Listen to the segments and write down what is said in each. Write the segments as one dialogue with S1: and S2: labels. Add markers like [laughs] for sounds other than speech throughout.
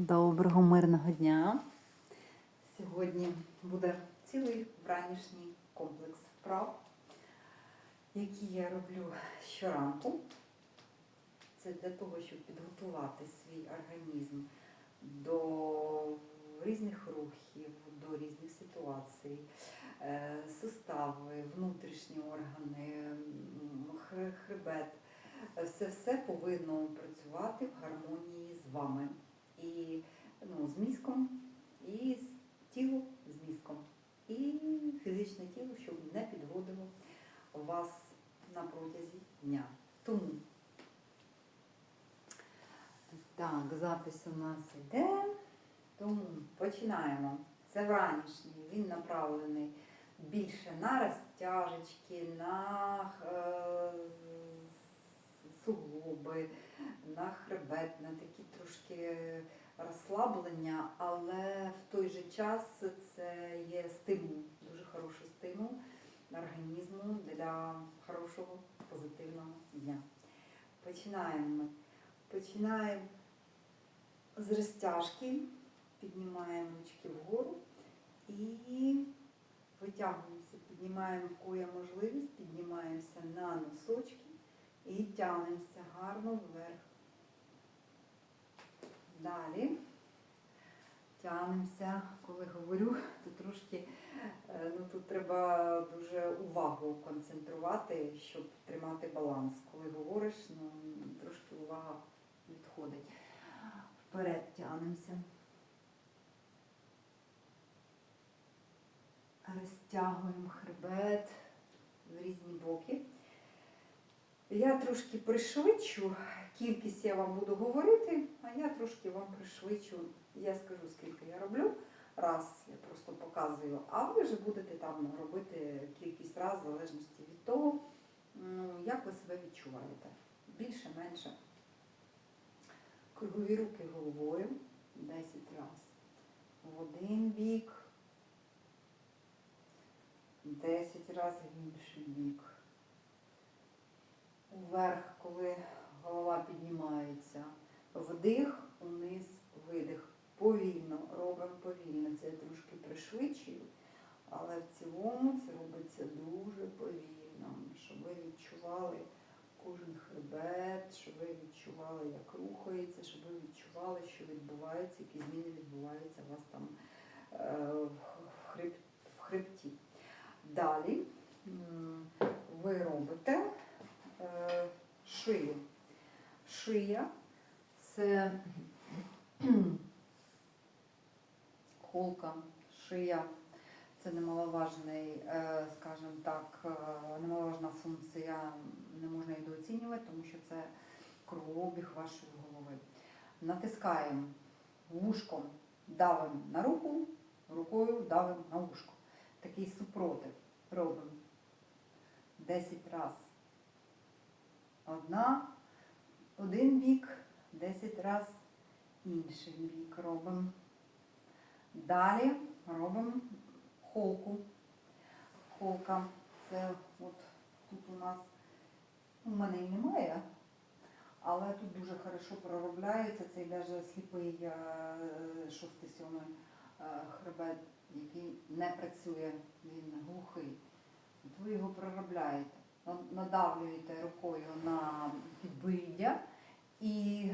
S1: Доброго мирного дня. Сьогодні буде цілий вранішній комплекс вправ, які я роблю щоранку. Це для того, щоб підготувати свій організм до різних рухів, до різних ситуацій, Е, сустави, внутрішні органи, хребет. Це все повинно працювати в гармонії з вами. І ну, з мізком, і з тіло з мізком, і фізичне тіло, щоб не підводило вас на протязі дня. Тому так, запис у нас йде. Тому починаємо. Це вранішній, він направлений більше на розтяжечки, на е, суглоби, на хребет, на такі трошки розслаблення, але в той же час це є стимул, дуже хороший стимул організму для хорошого позитивного дня. Починаємо ми. Починаємо з розтяжки, піднімаємо ручки вгору і витягуємося, піднімаємо є можливість, піднімаємося на носочки і тягнемося гарно вверх. Далі тягнемося, коли говорю, то трошки е, ну, тут треба дуже увагу концентрувати, щоб тримати баланс. Коли говориш, ну, трошки увага відходить. Вперед тягнемося. Розтягуємо хребет в різні боки. Я трошки пришвидшу, кількість я вам буду говорити, а я трошки вам пришвидшу. Я скажу, скільки я роблю. Раз, я просто показую, а ви вже будете там робити кількість раз, в залежності від того, ну, як ви себе відчуваєте. Більше, менше. Кругові руки головою 10 разів. В один бік. 10 разів в інший бік. Вверх, коли голова піднімається. Вдих, униз, видих. Повільно, робимо повільно. Це я трошки пришвидшую, але в цілому це робиться дуже повільно, щоб ви відчували кожен хребет, щоб ви відчували, як рухається, щоб ви відчували, що відбувається, які зміни відбуваються у вас там е, в в хребті. Далі ви робите шию. Шия це [clears throat] холка, шия. Це немаловажний, е, скажімо так, е, немаловажна функція, не можна її недооцінювати, тому що це кровообіг вашої голови. Натискаємо вушком, давимо на руку, рукою давимо на вушко. Такий супротив робимо 10 разів. Одна, один бік, 10 разів інший бік робимо. Далі робимо холку. Холка це от тут у нас, у мене і немає, але тут дуже хорошо проробляється цей навіть сліпий е, шостий сьомий е, хребет, який не працює, він глухий. От ви його проробляєте, надавлюєте рукою на підборіддя і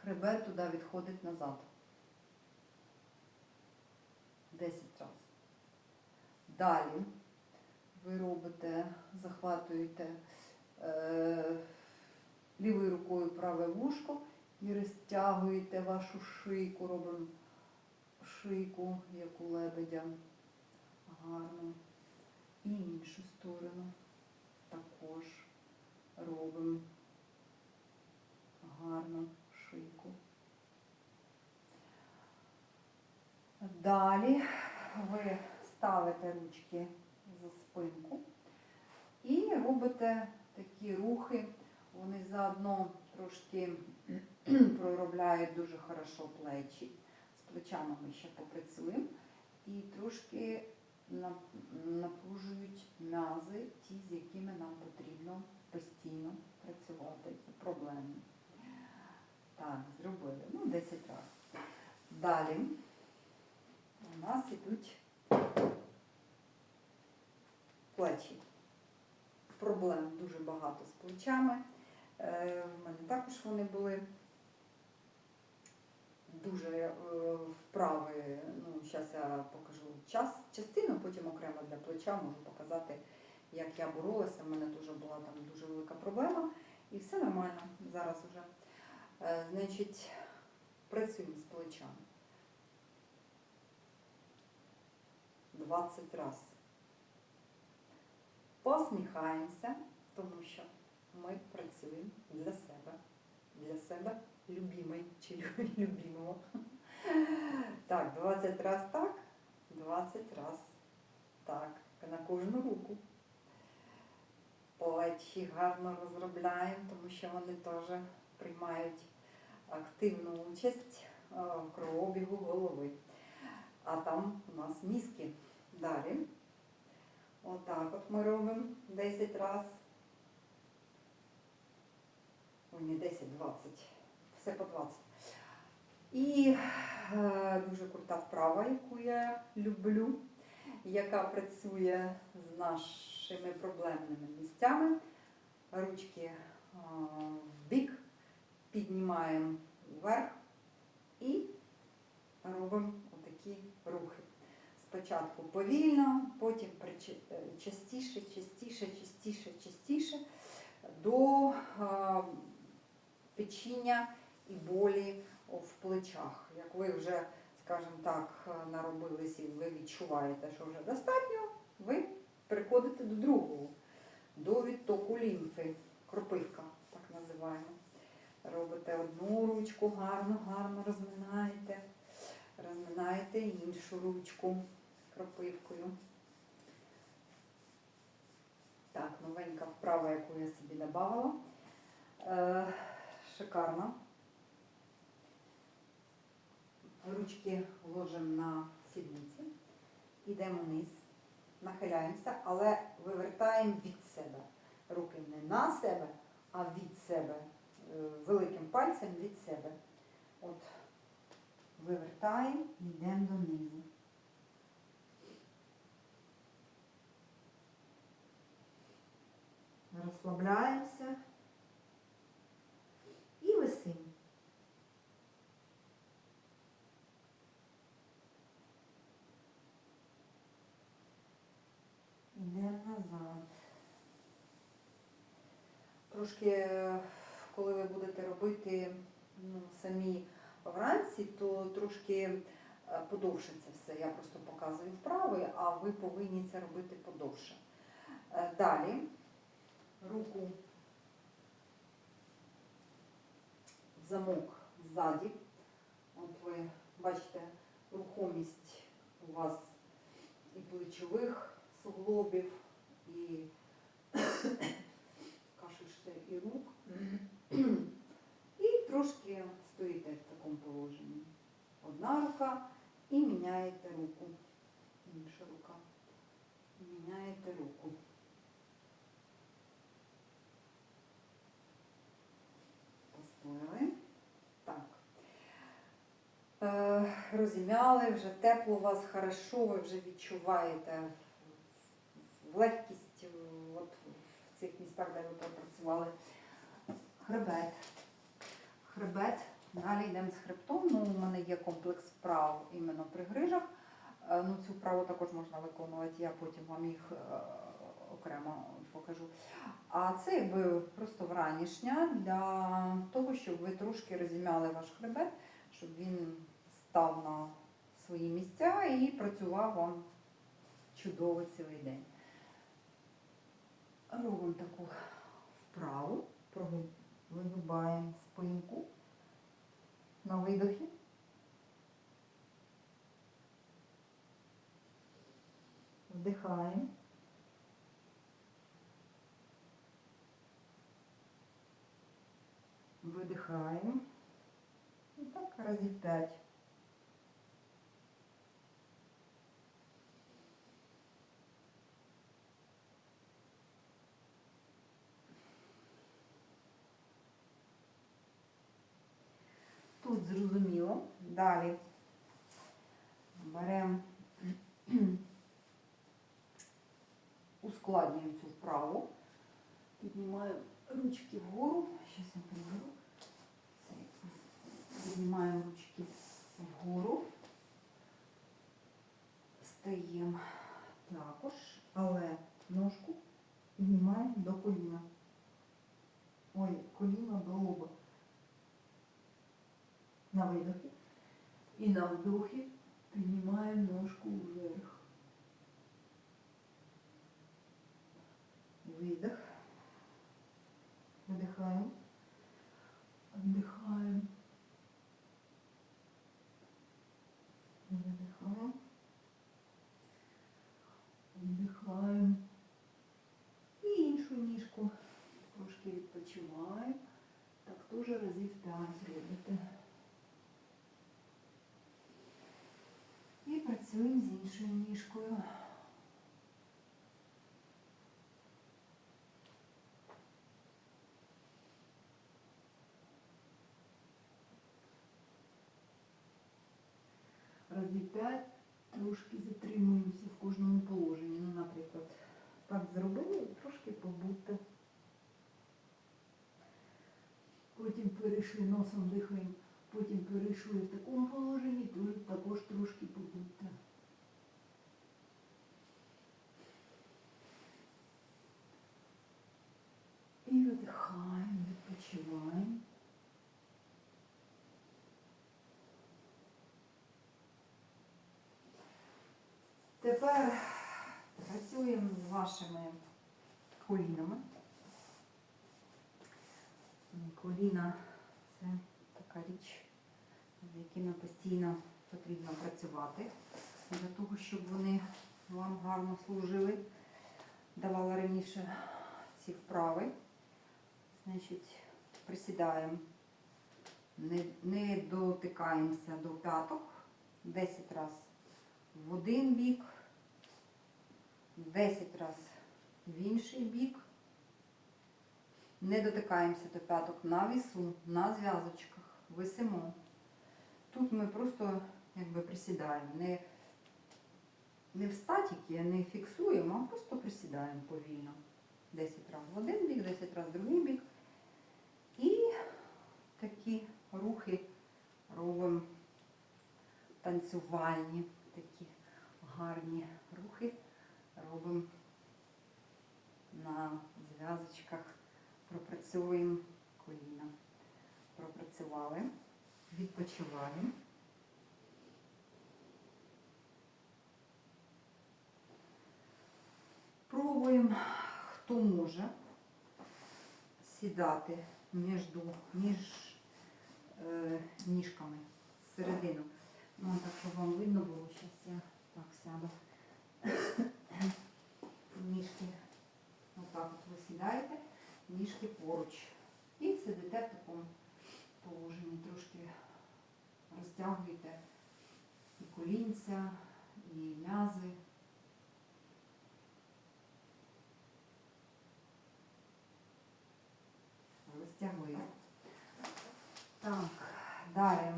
S1: хребет туди відходить назад. 10 разів. Далі ви робите, захватуєте е, лівою рукою праве вушко і розтягуєте вашу шийку, робимо шийку, як у лебедя. Гарно. І іншу сторону також робимо гарно шийку. Далі ви ставите ручки за спинку і робите такі рухи. Вони заодно трошки [clears throat] проробляють дуже хорошо плечі. З плечами ми ще попрацюємо. І трошки напружують м'язи, ті, з якими нам потрібно постійно працювати. Це проблеми. Так, зробили. Ну, 10 разів. Далі у нас йдуть плечі. Проблем дуже багато з плечами. Е, В мене також вони були дуже е, вправи. Ну, зараз я покажу час, частину, потім окремо для плеча можу показати, як я боролася. У мене дуже була там дуже велика проблема. І все нормально зараз вже. Е, Значить, працюємо з плечами. 20 разів. Посміхаємося, тому що ми працюємо для себе. Для себе любимий чи [laughs] любимого. Так, 20 раз так, 20 раз так. На кожну руку. Плечі гарно розробляємо, тому що вони теж приймають активну участь е, в кровообігу голови. А там у нас мізки. Далі. Отак от ми робимо 10 раз. Ой, не 10, 20. Все по 20. І е, дуже крута вправа, яку я люблю, яка працює з нашими проблемними місцями. Ручки е, в бік, піднімаємо вверх і робимо отакі рухи. Спочатку повільно, потім е, частіше, частіше, частіше, частіше до печіння і болі в плечах. Як ви вже, скажімо так, е, наробились і ви відчуваєте, що вже достатньо, ви переходите до другого, до відтоку лімфи, кропивка, так називаємо. Робите одну ручку, гарно, гарно розминаєте. Розминаєте іншу ручку кропивкою. Так, новенька вправа, яку я собі додавала. Е, шикарна. Ручки ложимо на сідниці, йдемо вниз, нахиляємося, але вивертаємо від себе. Руки не на себе, а від себе. Е, Великим пальцем від себе. От вивертаємо йдемо донизу. Розслабляємося і висимо. Йдемо назад. Трошки, е, коли ви будете робити ну, самі вранці, то трошки е, подовше це все. Я просто показую вправи, а ви повинні це робити подовше. Е, Далі руку в замок ззаді. От ви бачите, рухомість у вас і плечових суглобів, і кашиште і рук. [clears throat] І трошки стоїте в такому положенні. Одна рука і міняєте руку. Інша рука. Міняєте руку. Постояли. Так. Е, розім'яли, вже тепло у вас хорошо, ви вже відчуваєте легкість в цих містах, де ви пропрацювали. Хребет. Хребет. Далі йдемо з хребтом. Ну, у мене є комплекс вправ іменно при грижах. Е, Ну, цю вправу також можна виконувати, я потім вам їх е, окремо покажу. А це якби просто вранішня для того, щоб ви трошки розім'яли ваш хребет, щоб він став на свої місця і працював вам чудово цілий день. Робимо таку вправу, вигибаємо спинку на видохі. Вдихаємо. Видихаємо. І так разів п'ять. Тут зрозуміло. Далі беремо, [clears throat] ускладнюємо цю вправу. Піднімаємо ручки вгору. Зараз я приберу. Піднімаємо ручки вгору. Стаємо також, але ножку піднімаємо до коліна. Ой, коліно до лоба. На видохі. І на вдохі піднімаємо ножку вверх. Видих. Вдихаємо. Вдихаємо. Видихаємо. Вдихаємо. І іншу ніжку. Трошки відпочиваємо. Так теж разів 5 робите. І працюємо з іншою ніжкою. Разів 5 трошки затримуємося в кожному положенні. Ну, наприклад, так зробили, трошки побудьте. Потім перейшли носом дихаємо, потім перейшли в такому положенні, то також трошки побудьте. І відпочиваємо. Тепер працюємо з вашими колінами. Коліна це така річ, з якими постійно потрібно працювати для того, щоб вони вам гарно служили. Давала раніше ці вправи. Значить, присідаємо, не, не дотикаємося до п'яток 10 разів в один бік, 10 разів в інший бік. Не дотикаємося до п'яток на вісу, на зв'язочках, висимо. Тут ми просто якби присідаємо. Не, не в статіки, не фіксуємо, а просто присідаємо повільно. 10 разів в один бік, 10 разів в другий бік. І такі рухи робимо танцювальні, такі гарні рухи робимо на зв'язочках. Пропрацьовуємо коліна. Пропрацювали, відпочиваємо. Пробуємо, хто може сідати між, між е, ніжками середину. Ну, так, щоб вам видно було, зараз я так сяду. Ніжки. Отак от ви сідаєте ніжки поруч. І сидите в такому положенні, трошки розтягуєте і колінця, і м'язи. Розтягли. Так, далі.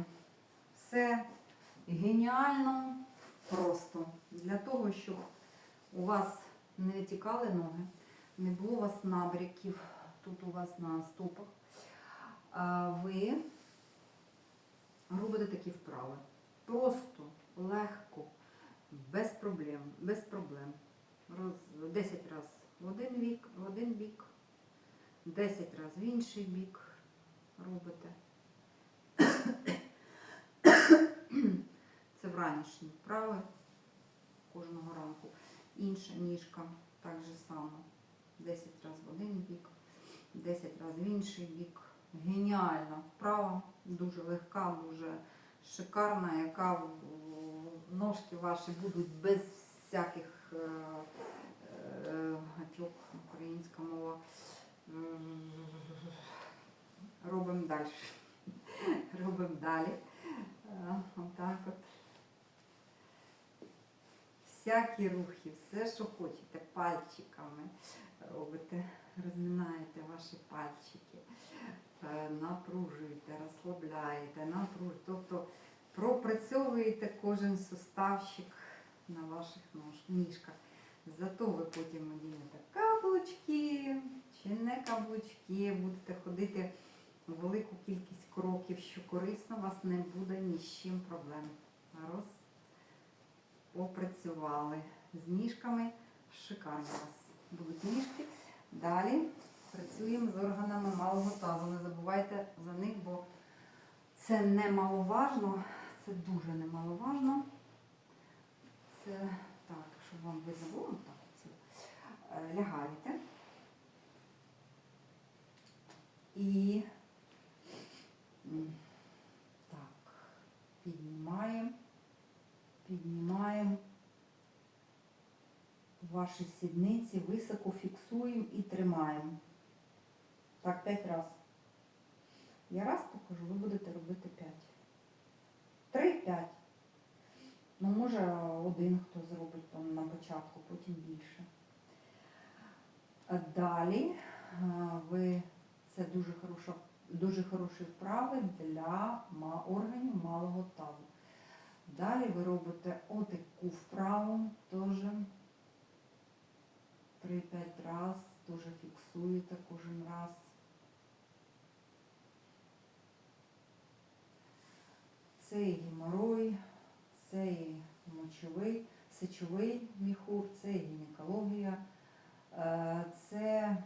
S1: Все геніально просто. Для того, щоб у вас не витікали ноги не було у вас набряків тут у вас на стопах, ви робите такі вправи. Просто, легко, без проблем, без проблем. Роз, 10 разів в один бік, в один бік, 10 разів в інший бік робите. Це вранішні вправи кожного ранку. Інша ніжка так же само. 10 разів в один бік, 10 разів в інший бік. Геніальна вправа, дуже легка, дуже шикарна, яка ножки ваші будуть без всяких е, е, гачок, українська мова. Робимо далі. Робимо далі. Е, Отак от. Всякі рухи, все, що хочете, пальчиками робите, розминаєте ваші пальчики, е, напружуєте, розслабляєте, напружуєте. Тобто пропрацьовуєте кожен суставчик на ваших ніжках. Зато ви потім одінете каблучки чи не каблучки, будете ходити велику кількість кроків, що корисно, у вас не буде ні з чим проблем. Роз попрацювали з ніжками. Шикарно у вас будуть ніжки. Далі працюємо з органами малого тазу. Не забувайте за них, бо це немаловажно, це дуже немаловажно. Це щоб вам видно було, так, е, лягаєте. І так, піднімаємо, піднімаємо ваші сідниці, високо фіксуємо і тримаємо. Так, п'ять разів. Я раз покажу, ви будете робити п'ять. Три-п'ять. Ну, може, один хто зробить там на початку, потім більше. Далі ви це дуже хороша, дуже хороші вправи для органів малого тазу. Далі ви робите отаку вправу теж 3-5 раз, теж фіксуєте кожен раз. Це і мочовий, сечовий міхур, це гінекологія, е, це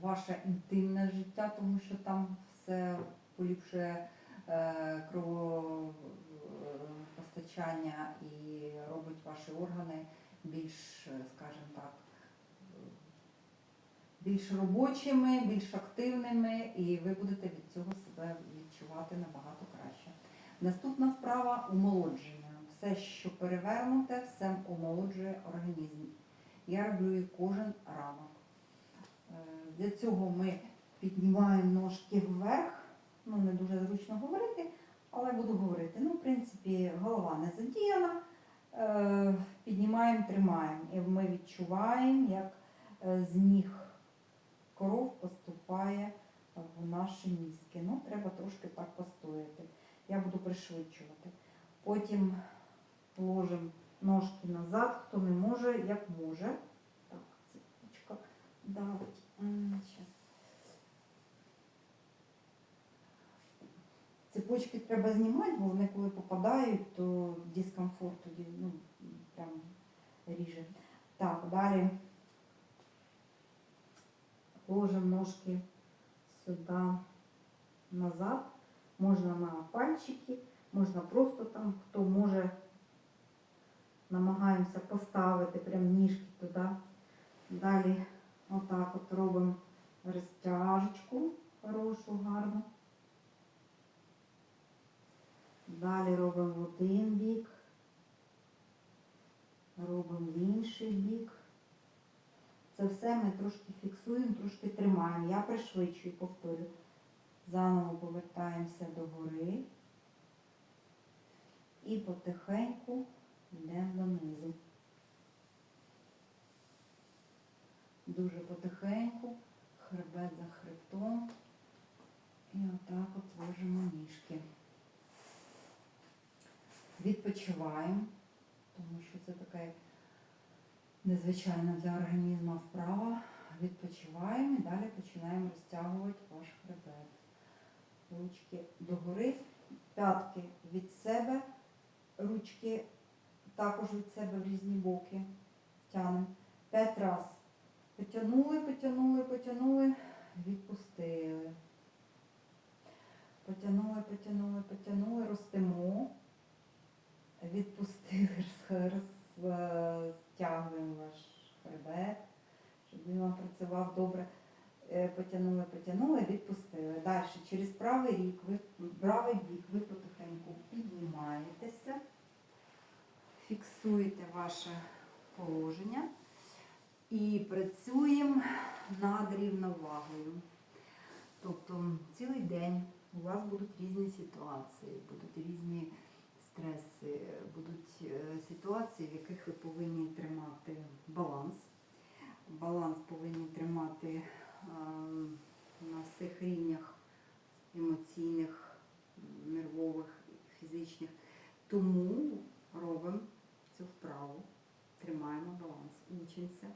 S1: ваше інтимне життя, тому що там все поліпшує е, кровопостачання і робить ваші органи більш, е, скажімо так, більш робочими, більш активними, і ви будете від цього себе відчувати набагато. Наступна вправа омолодження. Все, що перевернуте, все омолоджує організм. Я роблю кожен ранок. Е, Для цього ми піднімаємо ножки вверх. Ну, не дуже зручно говорити, але буду говорити. Ну, в принципі, голова не задіяна. Е, Піднімаємо, тримаємо. І ми відчуваємо, як е, з ніг кров поступає в наші мізки. Ну, треба трошки так постояти. Я буду пришвидшувати. Потім ложимо ножки назад, хто не може, як може. Так, цепочка давить. Цепочки треба знімати, бо вони коли попадають, то дискомфорт тоді ну, прям ріже. Так, далі ложимо ножки сюди назад. Можна на пальчики, можна просто там, хто може, намагаємося поставити прям ніжки туди. Далі отак от робимо розтяжечку хорошу, гарну. Далі робимо один бік, робимо інший бік. Це все ми трошки фіксуємо, трошки тримаємо. Я пришвидшую, повторю. Заново повертаємося до гори і потихеньку йдемо донизу. Дуже потихеньку, хребет за хребтом. І отак от ложимо ніжки. Відпочиваємо, тому що це таке незвичайна для організму вправа. Відпочиваємо і далі починаємо розтягувати ваш хребет. Ручки догори, п'ятки від себе, ручки також від себе в різні боки. Тянемо. П'ять раз. Потягнули, потягнули, потягнули, відпустили. Потягнули, потягнули, потягнули, ростемо. Відпустили, роз- роз- ваш хребет, щоб він вам працював добре. Е, Потягнули, потягнули, відпустили. Далі через правий рік, ви, правий бік ви потихеньку піднімаєтеся, фіксуєте ваше положення і працюємо над рівновагою. Тобто цілий день у вас будуть різні ситуації, будуть різні стреси, будуть е, ситуації, в яких ви повинні тримати баланс. Баланс повинні тримати на всіх рівнях емоційних, нервових, фізичних. Тому робимо цю вправу, тримаємо баланс, учимося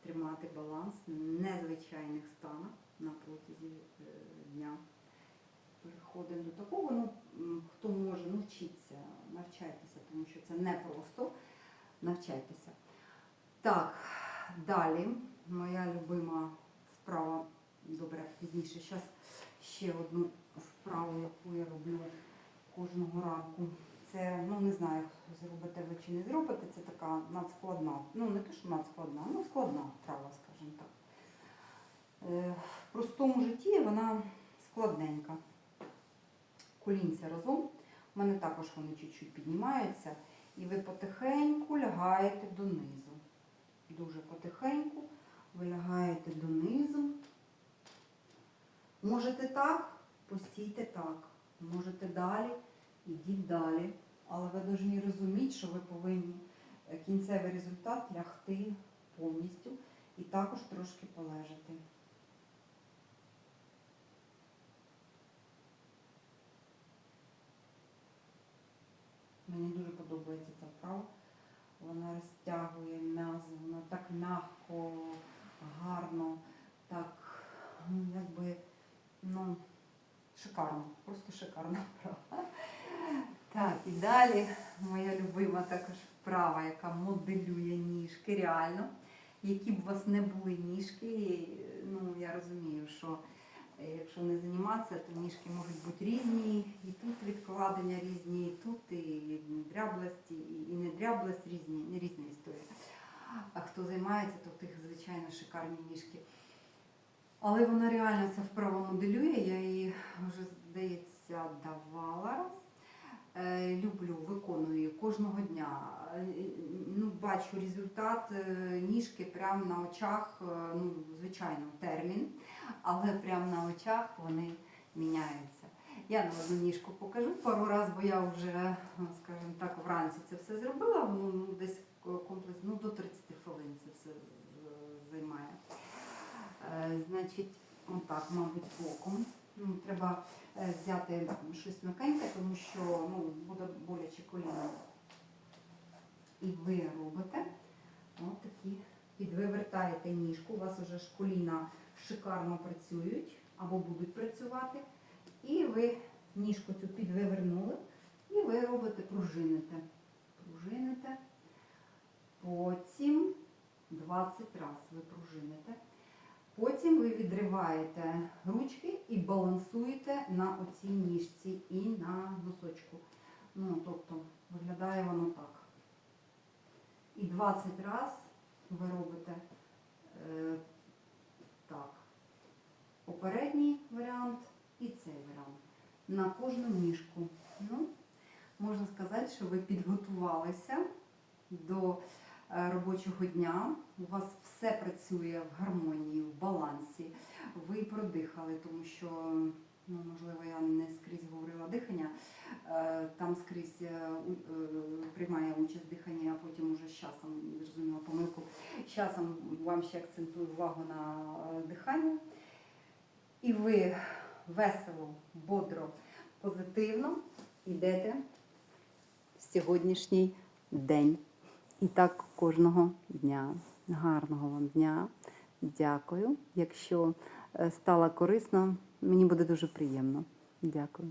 S1: тримати баланс в незвичайних станах на протязі е, дня. Переходимо до такого, ну, хто може, вчіться, навчайтеся, тому що це не просто. Навчайтеся. Так, далі моя любима вправа, добре, пізніше. Зараз ще одну вправу, яку я роблю кожного ранку. Це, ну не знаю, зробите ви чи не зробите, це така надскладна. Ну, не те, що надскладна, ну складна вправа, скажімо так. Е, В простому житті вона складненька. Колінця разом. У мене також вони чуть-чуть піднімаються. І ви потихеньку лягаєте донизу. Дуже потихеньку ви лягаєте донизу. Можете так, постійте так. Можете далі, ідіть далі. Але ви повинні розуміти, що ви повинні е, кінцевий результат лягти повністю і також трошки полежати. Мені дуже подобається ця вправа. Вона розтягує м'язи, вона так м'яко, гарно, так, ну, якби, ну, шикарно, просто шикарна [laughs] вправа. Так, і далі моя любима також вправа, яка моделює ніжки реально. Які б у вас не були ніжки, ну я розумію, що е, якщо не займатися, то ніжки можуть бути різні, і тут відкладення різні, і тут і дряблості, і і не дряблость різні, не різна історія. А хто займається, то в тих, звичайно, шикарні ніжки. Але вона реально ця вправа моделює, я її вже, здається, давала раз. Е, Люблю, виконую кожного дня. Е, Ну, бачу результат е, ніжки прямо на очах, ну, звичайно, термін, але прямо на очах вони міняються. Я на одну ніжку покажу пару разів, бо я вже, скажімо так, вранці це все зробила. Ну, ну, десь комплекс ну, до 30 хвилин це все займає. Е, Значить, отак, мабуть, боком. Ну, треба е, взяти щось м'якеньке, тому що ну, буде боляче коліно. І ви робите такі, підвивертаєте ніжку, у вас вже ж коліна шикарно працюють або будуть працювати. І ви ніжку цю підвивернули, і ви робите пружините. Пружините. Потім 20 разів ви пружините. Потім ви відриваєте ручки і балансуєте на оцій ніжці і на носочку. Ну, тобто, виглядає воно так. І 20 разів ви робите е, так. Попередній варіант і цей варіант. На кожну ніжку. Ну, можна сказати, що ви підготувалися до робочого дня. У вас все працює в гармонії, в балансі. Ви продихали, тому що, ну, можливо, я не скрізь говорила дихання. Е, Там скрізь е, е, приймає участь дихання, а потім уже з часом зрозуміла помилку. З часом вам ще акцентую увагу на е, дихання. І ви весело, бодро, позитивно йдете в сьогоднішній день. І так кожного дня. Гарного вам дня. Дякую. Якщо стала корисна, мені буде дуже приємно. Дякую.